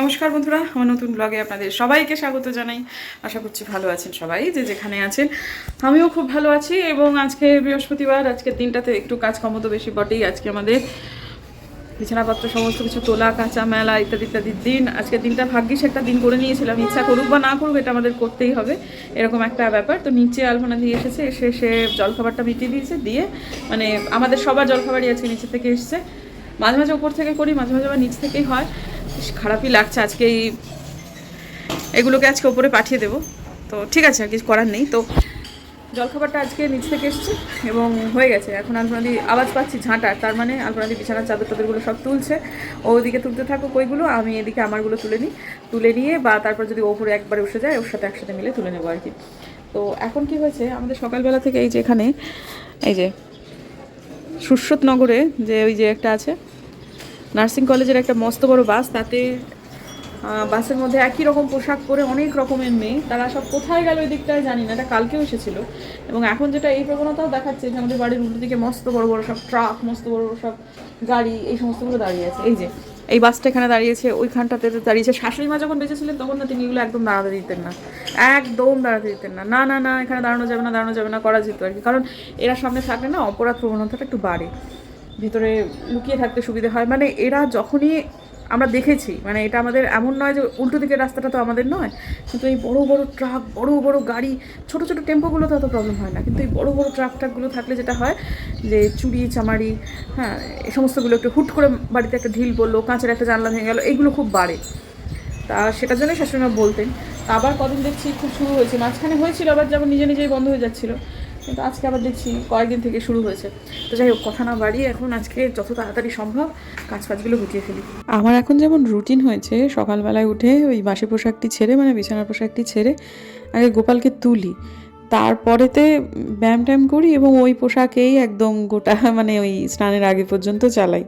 নমস্কার বন্ধুরা, আমার নতুন ব্লগে আপনাদের সবাইকে স্বাগত জানাই। আশা করছি ভালো আছেন সবাই, যে যেখানে আছেন। আমিও খুব ভালো আছি এবং আজকে বৃহস্পতিবার আজকের দিনটাতে একটু কাজকর্ম তো বেশি বটেই। আজকে আমাদের বিছানাপত্র, সমস্ত কিছু তোলা, কাঁচা মেলা ইত্যাদি ইত্যাদির দিন। আজকের দিনটা ভাগ্যিস একটা দিন করে নিয়েছিলাম। ইচ্ছা করুক বা না করুক, এটা আমাদের করতেই হবে। এরকম একটা ব্যাপার। তো নিচে আলপনা দিয়ে এসেছে, এসে সে জলখাবারটা মিটিয়ে দিয়েছে, দিয়ে মানে আমাদের সবার জলখাবারই আজকে নিচে থেকে এসছে। মাঝে মাঝে উপর থেকে করি, মাঝে মাঝে আবার নিচ থেকেই হয়। খারাপই লাগছে আজকে এই এগুলোকে আজকে ওপরে পাঠিয়ে দেবো। তো ঠিক আছে, আর কিছু করার নেই। তো জলখাবারটা আজকে নিচ থেকে এসছে এবং হয়ে গেছে। এখন আলপনাদি আওয়াজ পাচ্ছি ঝাঁটার তার মানে আলপনাদি বিছানার চাদর টাদরগুলো সব তুলছে। ও ওদিকে তুলতে থাকুক ওইগুলো, আমি এদিকে আমারগুলো তুলে নিই। তুলে নিয়ে বা তারপর যদি ওপরে একবার উঠে যায়, ওর সাথে একসাথে মিলে তুলে নেব আর কি। তো এখন কি হয়েছে, আমাদের সকালবেলা থেকে এই যে এখানে, এই যে সুস্রত নগরে যে ওই যে একটা আছে নার্সিং কলেজের একটা মস্ত বড় বাস, তাতে বাসের মধ্যে একই রকম পোশাক পরে অনেক রকমের মেয়ে। তারা সব কোথায় গেল ওই দিকটায় জানি না, এটা কালকেও এসেছিল। এবং এখন যেটা এই প্রবণতাও দেখাচ্ছে যে আমাদের বাড়ির উল্টো দিকে মস্ত বড় বড় সব ট্রাক, মস্ত বড় বড় সব গাড়ি, এই সমস্তগুলো দাঁড়িয়ে আছে। এই যে, এই বাসটা এখানে দাঁড়িয়েছে, ওইখানটাতে দাঁড়িয়েছে। শাশুড়ি মা যখন বেঁচেছিলেন তখন না তিনি এগুলো একদম দাঁড়াতে দিতেন না। একদম দাঁড়াতে দিতেন না। না না না, এখানে দাঁড়ানো যাবে না, দাঁড়ানো যাবে না, করা যেত আর কি। কারণ এরা সামনে থাকলে না অপরাধ প্রবণতাটা একটু বাড়ে। ভিতরে লুকিয়ে থাকতে সুবিধে হয়। মানে এরা যখনই আমরা দেখেছি মানে এটা আমাদের এমন নয় যে উল্টো দিকের রাস্তাটা তো আমাদের নয়, কিন্তু এই বড় বড় ট্রাক, বড় বড় গাড়ি, ছোট ছোট টেম্পোগুলো তো অত প্রবলেম হয় না। কিন্তু এই বড় বড় ট্রাক ট্রাকগুলো থাকলে যেটা হয় যে চুরি, চামারি হ্যাঁ এই সমস্তগুলো একটু হুট করে বাড়িতে একটা ঢিল পড়ল, কাঁচের একটা জানলা ভেঙে গেলো এইগুলো খুব বাড়ে। তা সেটার জন্যই শাশুড়িমা বলতেন। আবার কদিন দেখছি খুব শুরু হয়েছে। মাঝখানে হয়েছিল, আবার যেমন নিজে নিজেই বন্ধ হয়ে যাচ্ছিল। কিন্তু আজকে আবার দেখছি কয়েকদিন থেকে শুরু হয়েছে। তো যাই হোক, কথা না বাড়িয়ে এখন আজকে যত তাড়াতাড়ি সম্ভব কাজ ফাজগুলো গুটিয়ে ফেলি। আমার এখন যেমন রুটিন হয়েছে, সকালবেলায় উঠে ওই বাসি পোশাকটি ছেড়ে মানে বিছানার পোশাকটি ছেড়ে আগে গোপালকে তুলি। তারপরেতে ব্যায়াম ট্যায়াম করি এবং ওই পোশাকেই একদম গোটা মানে ওই স্নানের আগে পর্যন্ত চালাই।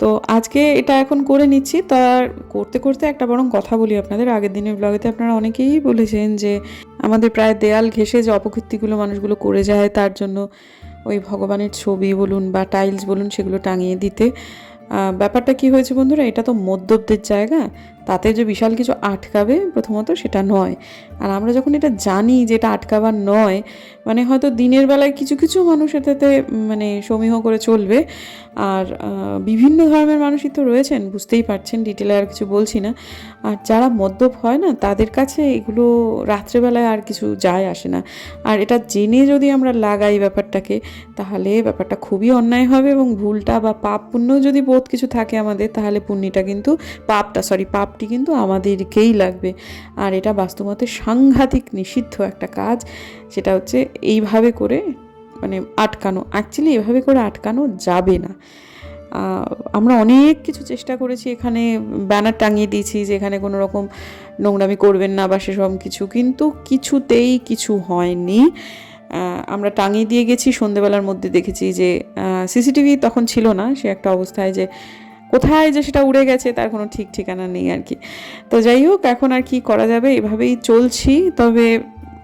তো আজকে এটা এখন করে নিচ্ছি। তার করতে করতে একটা বরং কথা বলি আপনাদের। আগের দিনের ব্লগেতে আপনারা অনেকেই বলেছেন যে আমাদের প্রায় দেয়াল ঘেঁষে যে অপকীর্তিগুলো মানুষগুলো করে যায়, তার জন্য ওই ভগবানের ছবি বলুন বা টাইলস বলুন সেগুলো টাঙিয়ে দিতে। ব্যাপারটা কি হয়েছে বন্ধুরা? এটা তো মদ্যপদের জায়গা। তাতে যে বিশাল কিছু আটকাবে প্রথমত সেটা নয়। আর আমরা যখন এটা জানি যে এটা আটকাবার নয় মানে হয়তো দিনের বেলায় কিছু কিছু মানুষ এটাতে মানে সমীহ করে চলবে। আর বিভিন্ন ধর্মের মানুষই তো রয়েছেন, বুঝতেই পারছেন ডিটেলে আর কিছু বলছি না। আর যারা মদ্যপ হয় না, তাদের কাছে এগুলো রাত্রেবেলায় আর কিছু যায় আসে না। আর এটা জেনে যদি আমরা লাগাই ব্যাপারটাকে, তাহলে ব্যাপারটা খুবই অন্যায় হবে এবং ভুলটা বা পাপ পুণ্য যদি বোধ কিছু থাকে আমাদের, তাহলে পুণ্যটা কিন্তু পাপটা সরি পাপটি কিন্তু আমাদেরকেই লাগবে। আর এটা বাস্তবতে সাংঘাতিক নিষিদ্ধ একটা কাজ, সেটা হচ্ছে এইভাবে করে মানে আটকানো। অ্যাকচুয়ালি এভাবে করে আটকানো যাবে না। আমরা অনেক কিছু চেষ্টা করেছি এখানে, ব্যানার টাঙিয়ে দিয়েছি যে এখানে কোনো রকম নোংরামি করবেন না বা সেসব কিছু, কিন্তু কিছুতেই কিছু হয়নি। আমরা টাঙিয়ে দিয়ে গেছি, সন্ধেবেলার মধ্যে দেখেছি যে সিসিটিভি তখন ছিল না, সে একটা অবস্থায় যে কোথায় যে সেটা উড়ে গেছে তার কোনো ঠিক ঠিকানা নেই আর কি। তো যাই হোক, এখন আর কি করা যাবে, এভাবেই চলছি। তবে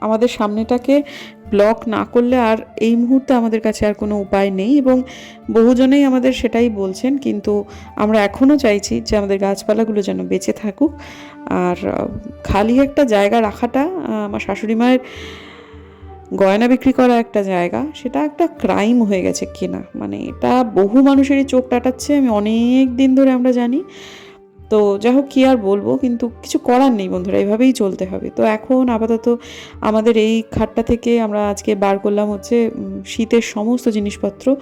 আমাদের সামনেটাকে ব্লক না করলে আর এই মুহূর্তে আমাদের কাছে আর কোনো উপায় নেই এবং বহুজনেই আমাদের সেটাই বলছেন, কিন্তু আমরা এখনও চাইছি যে আমাদের গাছপালাগুলো যেন বেঁচে থাকুক। আর খালি একটা জায়গা রাখাটা আমার শাশুড়ি মায়ের গয়না বিক্রি করা একটা জায়গা, সেটা একটা ক্রাইম হয়ে গেছে কিনা? মানে এটা বহু মানুষেরই চোখ টাটাচ্ছে, আমি অনেক দিন ধরে আমরা জানি। তো যাই হোক, কী আর বলব, কিন্তু কিছু করার নেই বন্ধুরা, এভাবেই চলতে হবে। তো এখন আপাতত আমাদের এই খাটটা থেকে আমরা আজকে বার করলাম হচ্ছে শীতের সমস্ত জিনিসপত্র।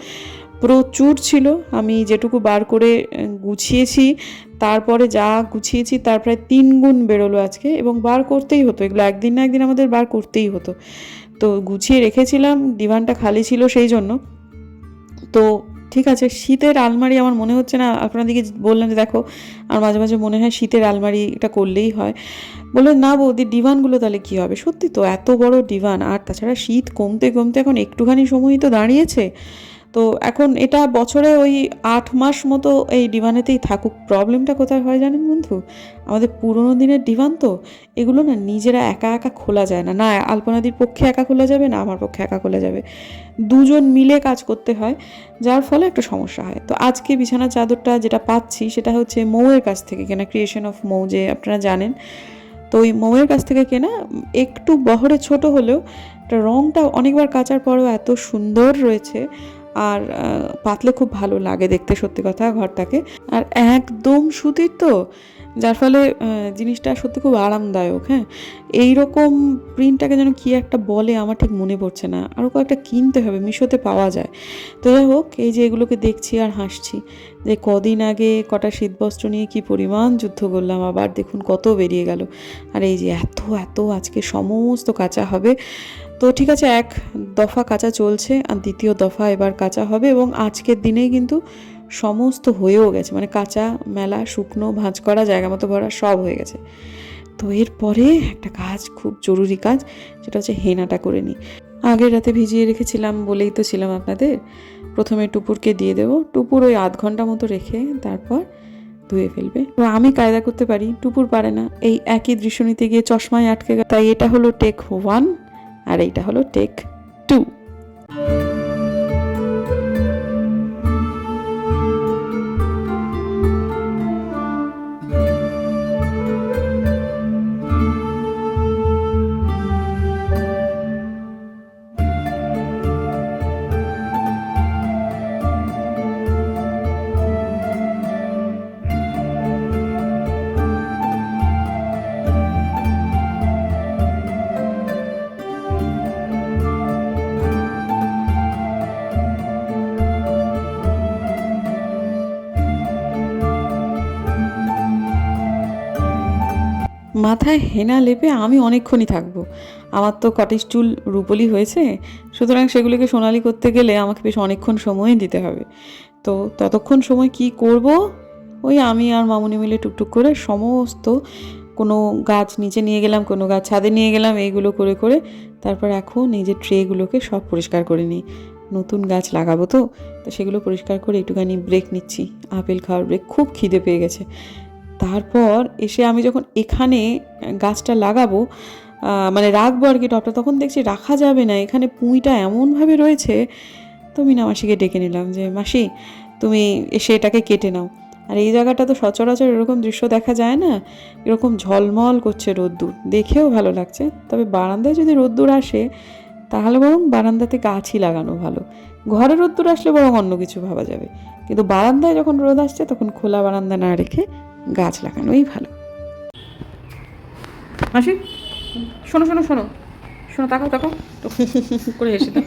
প্রচুর ছিল, আমি যেটুকু বার করে গুছিয়েছি, তারপরে যা গুছিয়েছি, তার প্রায় তিন গুণ বেরোলো আজকে, এবং বার করতেই হতো। এগুলো একদিন না একদিন আমাদের বার করতেই হতো। তো গুছিয়ে রেখেছিলাম ডিভানটা খালি ছিল সেই জন্য। তো ঠিক আছে, শীতের আলমারি আমার মনে হচ্ছে না, আপনাদেরকে বললাম যে দেখো, আর মাঝে মাঝে মনে হয় শীতের আলমারি এটা করলেই হয়। বললেন না বৌদি ডিভানগুলো তাহলে কী হবে? সত্যি তো, এত বড় ডিভান আর তাছাড়া শীত কমতে কমতে এখন একটুখানি সময়ই তো দাঁড়িয়েছে। তো এখন এটা বছরে ওই আট মাস মতো এই ডিমানেতেই থাকুক। প্রবলেমটা কোথায় হয় জানেন বন্ধু? আমাদের পুরোনো দিনের ডিমান্ড তো, এগুলো না নিজেরা একা একা খোলা যায় না। না, আলপনাদির পক্ষে একা খোলা যাবে না, আমার পক্ষে একা খোলা যাবে। দুজন মিলে কাজ করতে হয়, যার ফলে একটা সমস্যা হয়। তো আজকে বিছানার চাদরটা যেটা পাচ্ছি, সেটা হচ্ছে মৌয়ের কাছ থেকে কেনা ক্রিয়েশন অফ মৌ যে আপনারা জানেন। তো ওই মৌয়ের কাছ থেকে কেনা, একটু বহরে ছোট হলেও রঙটা অনেকবার কাচার পরেও এত সুন্দর রয়েছে। আর পাতলে খুব ভালো লাগে দেখতে সত্যি কথা ঘরটাকে। আর একদম সুতির তো, যার ফলে জিনিসটা সত্যি খুব আরামদায়ক হ্যাঁ? এই রকম প্রিন্টটাকে যেন কি একটা বলে আমার ঠিক মনে পড়ছে না। আরও কয়েকটা কিনতে হবে, মিশোতে পাওয়া যায়। তো যাই হোক, এই যে এগুলোকে দেখছি আর হাসছি যে কদিন আগে কটা শীতবস্ত্র নিয়ে কি পরিমাণ যুদ্ধ করলাম, আবার দেখুন কত বেরিয়ে গেল। আর এই যে এত এত আজকে সমস্ত কাঁচা হবে। তো ঠিক আছে, এক দফা কাঁচা চলছে, আর দ্বিতীয় দফা এবার কাঁচা হবে এবং আজকের দিনেই কিন্তু সমস্ত হয়েও গেছে। মানে কাঁচা, মেলা, শুকনো, ভাঁজ করা, জায়গা মতো ভরা সব হয়ে গেছে। তো এরপরে একটা কাজ, খুব জরুরি কাজ, সেটা হচ্ছে হেনাটা করে নিই। আগের রাতে ভিজিয়ে রেখেছিলাম বলেই তো ছিলাম আপনাদের। প্রথমে টুপুরকে দিয়ে দেবো। টুপুর ওই আধ ঘণ্টা মতো রেখে তারপর ধুয়ে ফেলবে। তো আমি কায়দা করতে পারি, টুপুর পারে না। এই একই দৃশ্য নিতে গিয়ে চশমায় আটকে তাই এটা হলো টেক ওয়ান আর এইটা হলো টেক টু মাথায় হেনা লেপে আমি অনেকক্ষণই থাকব। আমার তো কটেজ চুল রুপলি হয়েছে, সুতরাং সেগুলিকে সোনালি করতে গেলে আমাকে বেশ অনেকক্ষণ সময় দিতে হবে। তো ততক্ষণ সময় কি করব? ওই আমি আর মামুনি মিলে টুকটুক করে সমস্ত কোনো গাছ নিচে নিয়ে গেলাম, কোনো গাছ ছাদে নিয়ে গেলাম, এইগুলো করে করে তারপর এখন এই যে ট্রেগুলোকে সব পরিষ্কার করে নিই। নতুন গাছ লাগাবো তো তো সেগুলো পরিষ্কার করে একটুখানি ব্রেক নিচ্ছি। আপেল খাওয়ার ব্রেক খুব খিদে পেয়ে গেছে। তারপর এসে আমি যখন এখানে গাছটা লাগাবো মানে রাখব আর কি টপটা, তখন দেখছি রাখা যাবে না, এখানে পুঁইটা এমনভাবে রয়েছে। তো মিনা মাসিকে ডেকে নিলাম যে, মাসি, তুমি এসে এটাকে কেটে নাও। আর এই জায়গাটা তো সচরাচর এরকম দৃশ্য দেখা যায় না, এরকম ঝলমল করছে রোদ্দুর। দেখেও ভালো লাগছে। তবে বারান্দায় যদি রোদ্দুর আসে, তাহলে বরং বারান্দাতে গাছই লাগানো ভালো। ঘরে রোদ্দুর আসলে বরং অন্য কিছু ভাবা যাবে। কিন্তু বারান্দায় যখন রোদ আসছে, তখন খোলা বারান্দা না রেখে গাছ লাগানোই ভালো। মাসি শোনো শোনো শোনো। শোনো তাকাও তাকাও। তো করে এসে দাও।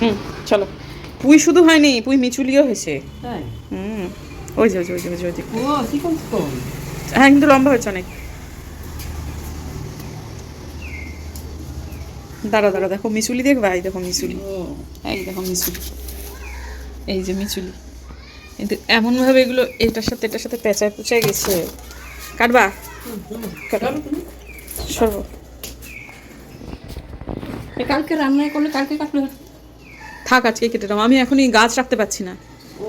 হুম চলো। পুঁই শুধু হয়নি পুঁই মিচুলিও হয়েছে। হুম ওই যে ওই যে ওই যে ওই যে ওই যে। হ্যাঁ কিন্তু লম্বা হয়েছে অনেক। দাঁড়া দাঁড়া দেখো মিচুলি দেখবা? এই দেখো মিচুলি। ও। এই দেখো মিচুলি। এই যে মিচুলি। কিন্তু এমনভাবে এগুলো এটার সাথে এটার সাথে পেঁচায় পুচায় গেছে। কাটবা? সর্ব। এ কালকে রান্না করলে কালকে কাটলে থাক আজকে কেটে দাও আমি এখনই গাছ রাখতে পারছি না। ও।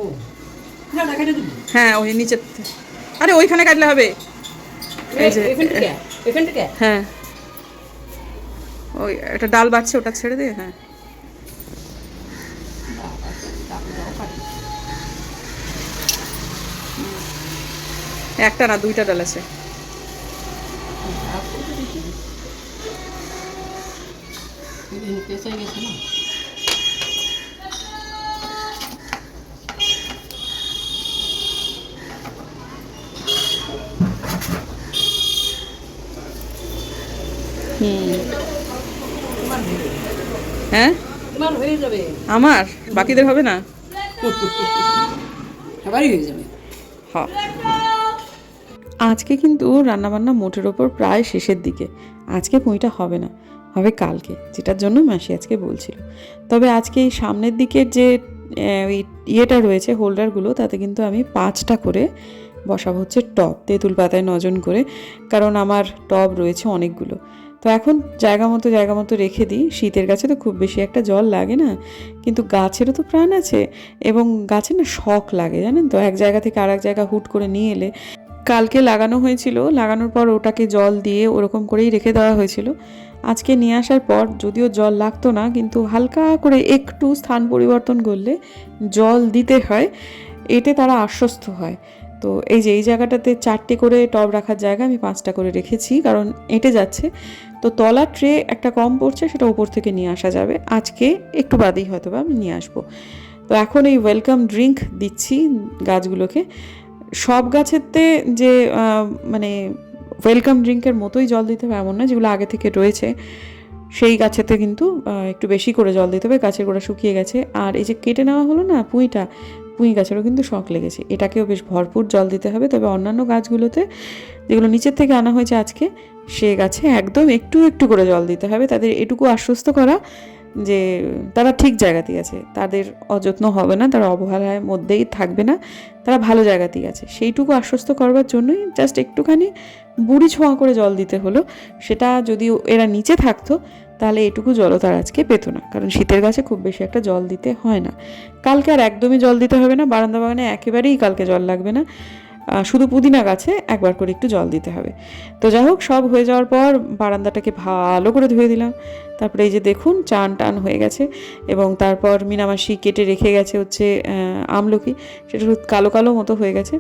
না না কেটে দিবি। হ্যাঁ ওই নিচে। আরে ওইখানে কাটলে হবে। এই এখান এখান হ্যাঁ। ওই একটা ডাল বাড়ছে ওটা ছেড়ে দে। হ্যাঁ। একটা না দুইটা ডাল আছে। হ্যাঁ? আমার? বাকিদের হবে না? সবারই হয়ে যাবে। হ্যাঁ আজকে কিন্তু রান্নাবান্না মোটের ওপর প্রায় শেষের দিকে। আজকে পুঁইটা হবে না, হবে কালকে, যেটার জন্য মাসি আজকে বলছিল। তবে আজকে এই সামনের দিকের যে ওই ইয়েটা রয়েছে হোল্ডারগুলো, তাতে কিন্তু আমি পাঁচটা করে বসাবো, হচ্ছে টব, তেঁতুল পাতায় নজন করে, কারণ আমার টব রয়েছে অনেকগুলো। তো এখন জায়গা মতো জায়গা মতো রেখে দিই। শীতের গাছে তো খুব বেশি একটা জল লাগে না, কিন্তু গাছেরও তো প্রাণ আছে এবং গাছের না শখ লাগে, জানেন তো? এক জায়গা থেকে আর এক জায়গা হুট করে নিয়ে এলে কালকে লাগানো হয়েছিল। লাগানোর পর ওটাকে জল দিয়ে ওরকম করেই রেখে দেওয়া হয়েছিল। আজকে নিয়ে আসার পর যদিও জল লাগতো না, কিন্তু হালকা করে একটু স্থান পরিবর্তন করলে জল দিতে হয়, এতে তারা আশ্বস্ত হয়। তো এই যে, এই জায়গাটাতে চারটে করে টব রাখার জায়গা আমি পাঁচটা করে রেখেছি, কারণ এঁটে যাচ্ছে। তো তলার ট্রে একটা কম পড়ছে, সেটা উপর থেকে নিয়ে আসা যাবে। আজকে একটু বাদেই হয়তো বা আমি নিয়ে আসব। তো এখন এই ওয়েলকাম ড্রিঙ্ক দিচ্ছি গাছগুলোকে। সব গাছেতে যে মানে ওয়েলকাম ড্রিঙ্কের মতোই জল দিতে হবে এমন না যেগুলো আগে থেকে রয়েছে, সেই গাছেতে কিন্তু একটু বেশি করে জল দিতে হবে, গাছের গোড়া শুকিয়ে গেছে। আর এই যে কেটে নেওয়া হলো না, পুঁইটা, পুঁই গাছেরও কিন্তু শখ লেগেছে। এটাকেও বেশ ভরপুর জল দিতে হবে। তবে অন্যান্য গাছগুলোতে, যেগুলো নিচের থেকে আনা হয়েছে আজকে, সে গাছে একদম একটু একটু করে জল দিতে হবে। তাদের এটুকু আশ্বস্ত করা যে তারা ঠিক জায়গাতেই আছে, তাদের অযত্ন হবে না, তারা অবহেলার মধ্যেই থাকবে না, তারা ভালো জায়গাতেই আছে। সেইটুকু আশ্বস্ত করবার জন্যই জাস্ট একটুখানি বুড়ি ছোঁয়া করে জল দিতে হলো, সেটা যদি এরা নিচে থাকতো, তাহলে এটুকু জলও তার আজকে পেতো না, কারণ শীতের গাছে খুব বেশি একটা জল দিতে হয় না। কালকে আর একদমই জল দিতে হবে না, বারান্দা বাগানে একেবারেই কালকে জল লাগবে না। শুধু পুদিনা গাছে একবার করে একটু জল দিতে হবে। তো যাই হোক, সব হয়ে যাওয়ার পর বারান্দাটাকে ভালো করে ধুয়ে দিলাম। তারপরে এই যে দেখুন, চান টান হয়ে গেছে এবং তারপর মিনামাসি কেটে রেখে গেছে হচ্ছে আমলকি। সেটা কালো কালো মতো হয়ে গেছে।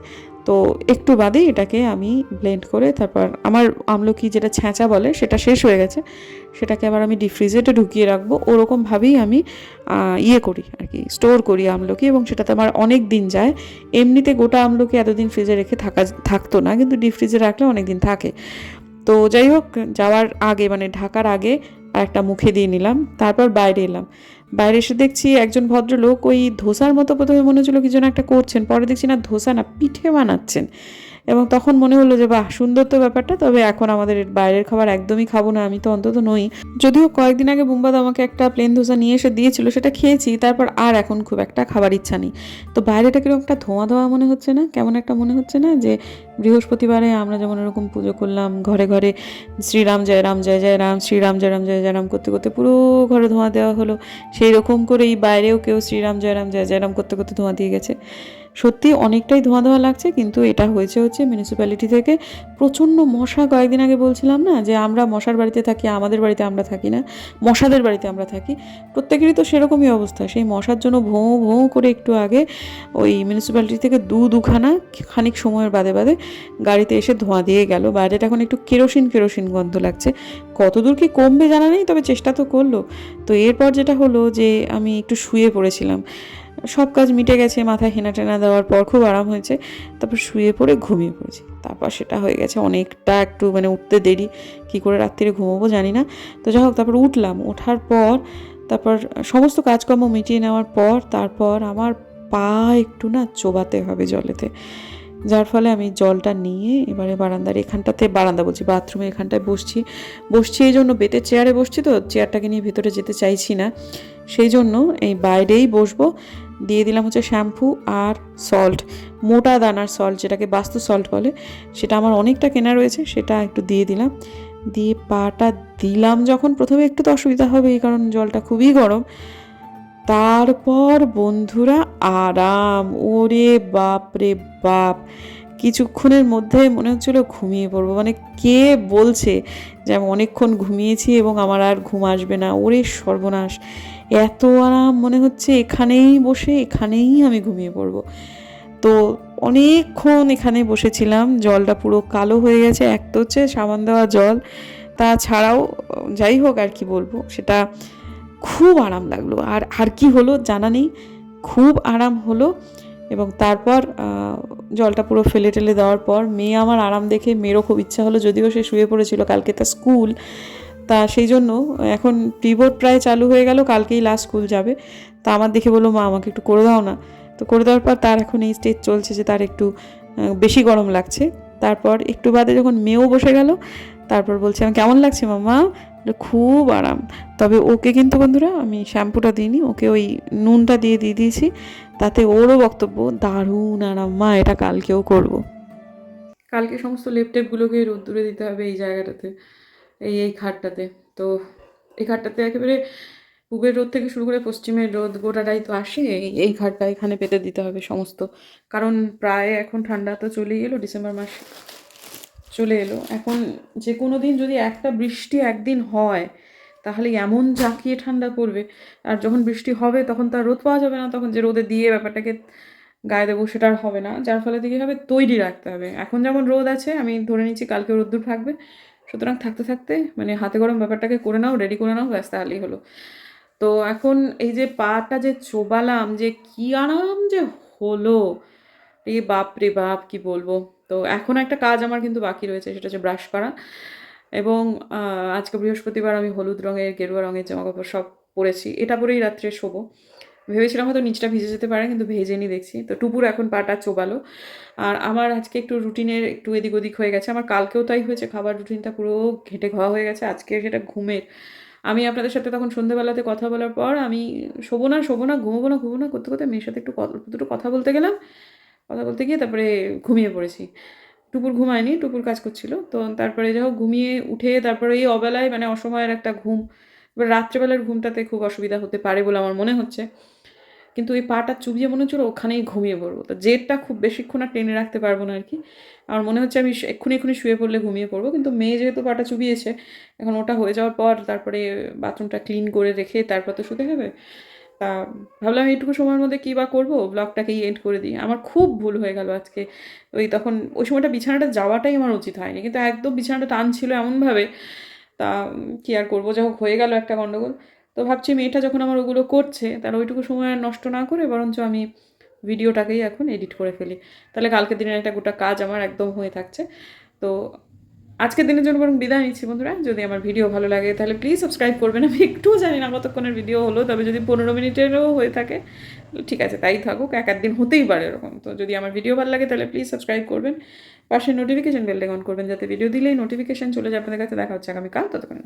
তো একটু বাদেই এটাকে আমি ব্লেন্ড করে তারপর আমার আমলকি যেটা ছ্যাঁচা বলে সেটা শেষ হয়ে গেছে। সেটাকে আবার আমি ডিপ ফ্রিজেটে ঢুকিয়ে রাখব। ওরকমভাবেই আমি ইয়ে করি আর কি স্টোর করি আমলকি এবং সেটাতে আমার অনেক দিন যায়। এমনিতে গোটা আমলকি এতদিন ফ্রিজে রেখে থাকা, থাকতো না, কিন্তু ডিপ ফ্রিজে রাখলে অনেক দিন থাকে। তো যাই হোক, যাওয়ার আগে মানে ঢাকার আগে একটা মুখে দিয়ে নিলাম, তারপর বাইরে এলাম। বাইরে এসে দেখছি একজন ভদ্রলোক ওই ধোসার মতো প্রথমে মনে হচ্ছিল কি যেন একটা করছেন, পরে দেখছি না ধোসা না পিঠে বানাচ্ছেন। এবং তখন মনে হলো যে, বাহ, সুন্দর তো ব্যাপারটা, তবে এখন আমাদের বাইরের খাবার একদমই খাব না, আমি তো অন্তত নই। যদিও কয়েকদিন আগে বুম্বাদ আমাকে একটা প্লেন ধোসা নিয়ে এসে দিয়েছিল, সেটা খেয়েছি, তারপর আর এখন খুব একটা খাবার ইচ্ছা নেই। তো বাইরেটা কীরকম একটা ধোঁয়া ধোঁয়া মনে হচ্ছে না? কেমন একটা মনে হচ্ছে না যে, বৃহস্পতিবারে আমরা যেমন এরকম পুজো করলাম, ঘরে ঘরে শ্রীরাম জয় রাম জয় জয় রাম শ্রীরাম জয় রাম জয় জয় রাম করতে করতে পুরো ঘরে ধোঁয়া দেওয়া হলো। সেই রকম করেই বাইরেও কেউ শ্রীরাম জয় রাম জয় জয় রাম করতে করতে ধোঁয়া দিয়ে গেছে। সত্যি অনেকটাই ধোঁয়া ধোঁয়া লাগছে, কিন্তু এটা হয়েছে হচ্ছে মিউনিসিপ্যালিটি থেকে। প্রচণ্ড মশা কয়েকদিন আগে বলছিলাম না, যে আমরা মশার বাড়িতে থাকি, আমাদের বাড়িতে আমরা থাকি না, মশাদের বাড়িতে আমরা থাকি। প্রত্যেকেরই তো সেরকমই অবস্থা, সেই মশার জন্য ভোঁ ভোঁ করে একটু আগে ওই মিউনিসিপ্যালিটি থেকে দু দুখানা খানিক সময়ের বাদে বাদে গাড়িতে এসে ধোঁয়া দিয়ে গেল। বাইরেটা এখন একটু কেরোসিন কেরোসিন গন্ধ লাগছে। কতদূর কি কমবে জানা নেই, তবে চেষ্টা তো করল। তো এরপর যেটা হলো যে আমি একটু শুয়ে পড়েছিলাম। সব কাজ মিটে গেছে, মাথায় হেনা টেনা দেওয়ার পর খুব আরাম হয়েছে। তারপর শুয়ে পড়ে ঘুমিয়ে পড়েছি। তারপর সেটা হয়ে গেছে অনেকটা একটু মানে উঠতে দেরি। কি করে রাত্রিরে ঘুমোবো জানি না। তো যাই হোক, তারপর উঠলাম। ওঠার পর, তারপর সমস্ত কাজকর্ম মিটিয়ে নেওয়ার পর, তারপর আমার পা একটু না চোবাতে হবে জলেতে। যার ফলে আমি জলটা নিয়ে এবারে বারান্দার এখানটাতে, বারান্দা বলছি, বাথরুমে এখানটায় বসছি। বসছি এই জন্য বেতের চেয়ারে বসছি তো, চেয়ারটাকে নিয়ে ভেতরে যেতে চাইছি না। সেই জন্য এই বাইরেই বসবো। দিয়ে দিলাম হচ্ছে শ্যাম্পু আর সল্ট মোটা দানার সল্ট যেটাকে বাস্তু সল্ট বলে, সেটা আমার অনেকটা কেনা রয়েছে, সেটা একটু দিয়ে দিলাম। দিয়ে পাটা দিলাম যখন প্রথমে একটু তো অসুবিধা হবে, এই কারণ জলটা খুবই গরম। তারপর বন্ধুরা আরাম, ওরে বাপ রে বাপ, কিছুক্ষণের মধ্যে মনে হচ্ছিল ঘুমিয়ে পড়ব। মানে কে বলছে যে আমি অনেকক্ষণ ঘুমিয়েছি এবং আমার আর ঘুম আসবে না? ওরে সর্বনাশ। এত আরাম, মনে হচ্ছে এখানেই বসে, এখানেই আমি ঘুমিয়ে পড়ব। তো অনেকক্ষণ এখানে বসেছিলাম, জলটা পুরো কালো হয়ে গেছে, এক তো হচ্ছে সাবান দেওয়া জল, তাছাড়াও যাই হোক আর কি বলব, সেটা খুব আরাম লাগল। আর আর কি হলো জানা নেই, খুব আরাম হলো এবং তারপর জলটা পুরো ফেলে টেলে দেওয়ার পর মেয়ে আমার আরাম দেখে, মেয়েরও খুব ইচ্ছা হলো, যদিও সে শুয়ে পড়েছিল, কালকে তার স্কুল তা সেই জন্য, এখন প্রিবোর্ড প্রায় চালু হয়ে গেল, কালকেই লাস্ট স্কুল যাবে। তা আমার দেখে বলল, মা, আমাকে একটু করে দাও না। তো করে দেওয়ার পর তার এখন এই স্টেজ চলছে যে তার একটু বেশি গরম লাগছে। তারপর একটু বাদে যখন মেয়েও বসে গেল, তারপর বলছে, আমি কেমন লাগছে মামা খুব আরাম। তবে ওকে কিন্তু বন্ধুরা, আমি শ্যাম্পুটা দিইনি, ওকে ওই নুনটা দিয়ে দিয়ে দিয়েছি। তাতে ওরও বক্তব্য, দারুণ আরাম, মা, এটা কালকেও করব। কালকে সমস্ত লেপটেপগুলোকে রোদ্দুরে দিতে হবে এই জায়গাটাতে। এই এই খাটটাতে তো এই খাটটাতে একেবারে পূবের রোদ থেকে শুরু করে পশ্চিমের রোদ গোটাটাই তো আসে। এই- ঘাটটা এখানে পেতে দিতে হবে সমস্ত। কারণ প্রায় এখন ঠান্ডা তো চলেই এলো, ডিসেম্বর মাস চলে এলো। এখন যে কোনো দিন যদি একটা বৃষ্টি একদিন হয়, তাহলে এমন জাঁকিয়ে ঠান্ডা পড়বে। আর যখন বৃষ্টি হবে, তখন তার রোদ পাওয়া যাবে না। তখন যে রোদে দিয়ে ব্যাপারটাকে গায়ে দেবো, সেটা আর হবে না। যার ফলে দিকে হবে? তৈরি রাখতে হবে। এখন যেমন রোদ আছে, আমি ধরে নিচ্ছি কালকে রোদ্দুর থাকবে। সুতরাং থাকতে থাকতে মানে হাতে গরম ব্যাপারটাকে করে নাও রেডি করে নাও, ব্যাস তাহলেই হলো। তো এখন এই যে পাটা যে চোবালাম যে কি আরাম যে হলো রে বাপ রে বাপ, কি বলব? তো এখন একটা কাজ আমার কিন্তু বাকি রয়েছে, সেটা হচ্ছে ব্রাশ করা। এবং আজকে বৃহস্পতিবার আমি হলুদ রঙের, গেরুয়া রঙের জামাকাপড় সব পরেছি, এটা পরেই রাত্রে শোবো। ভেবেছিলাম হয়তো নিচটা ভিজে যেতে পারে, কিন্তু ভেজেনি দেখছি। তো টুপুর এখন পাটা চোবালো। আর আমার আজকে একটু রুটিনের একটু এদিক ওদিক হয়ে গেছে। আমার কালকেও তাই হয়েছে, খাবার রুটিনটা পুরো ঘেটে ঘোয়া হয়ে গেছে। আজকে সেটা ঘুমের, আমি আপনাদের সাথে তখন সন্ধ্যেবেলাতে কথা বলার পর আমি শোবো না শোবো না, ঘুমোবো না ঘুমো না করতে করতে মেয়ের সাথে একটু দুটো কথা বলতে গেলাম। কথা বলতে গিয়ে তারপরে ঘুমিয়ে পড়েছি। টুপুর ঘুমায়নি, টুপুর কাজ করছিল। তো তারপরে যাই হোক, ঘুমিয়ে উঠে তারপরে এই অবেলায় মানে অসময়ের একটা ঘুম, এবার রাত্রেবেলার ঘুমটাতে খুব অসুবিধা হতে পারে বলে আমার মনে হচ্ছে। কিন্তু ওই পাটা চুবিয়ে মনে হচ্ছিল ওখানেই ঘুমিয়ে পড়ব। তো জেটটা খুব বেশিক্ষণ আর টেনে রাখতে পারব না আর কি। আমার মনে হচ্ছে আমি এক্ষুনি এক্ষুনি শুয়ে পড়লে ঘুমিয়ে পড়ব। কিন্তু মেয়ে যেহেতু পাটা চুবিয়েছে, এখন ওটা হয়ে যাওয়ার পর তারপরে বাথরুমটা ক্লিন করে রেখে তারপর তো শুতে হবে। তা ভাবলাম এইটুকু সময়ের মধ্যে কী বা করব, ব্লগটাকেই এন্ড করে দিই। আমার খুব ভুল হয়ে গেল আজকে। ওই তখন ওই সময়টা বিছানাটা যাওয়াটাই আমার উচিত হয়নি। কিন্তু একদম বিছানাটা টান ছিল এমনভাবে। তা কী আর করব? যা হোক, হয়ে গেল একটা গণ্ডগোল। তো ভাবছি মেয়েটা যখন আমার ওগুলো করছে তাহলে ওইটুকু সময় নষ্ট না করে বরঞ্চ আমি ভিডিওটাকেই এখন এডিট করে ফেলি। তাহলে কালকে দিনের একটা গোটা কাজ আমার একদম হয়ে থাকছে। তো আজকের দিনের জন্য বরং বিদায় নিচ্ছি বন্ধুরা। যদি আমার ভিডিও ভালো লাগে, তাহলে প্লিজ সাবস্ক্রাইব করবেন। আমি একটুও জানি না কতক্ষণের ভিডিও হলো, তবে যদি পনেরো মিনিটেরও হয়ে থাকে, ঠিক আছে, তাই থাকুক। এক এক দিন হতেই পারে এরকম। তো যদি আমার ভিডিও ভালো লাগে, তাহলে প্লিজ সাবস্ক্রাইব করবেন। পাশে নোটিফিকেশন বেলটা অন করবেন, যাতে ভিডিও দিলেই নোটিফিকেশন চলে যায়। আপনাদের কাছে দেখা হচ্ছে আগামীকাল। ততক্ষণ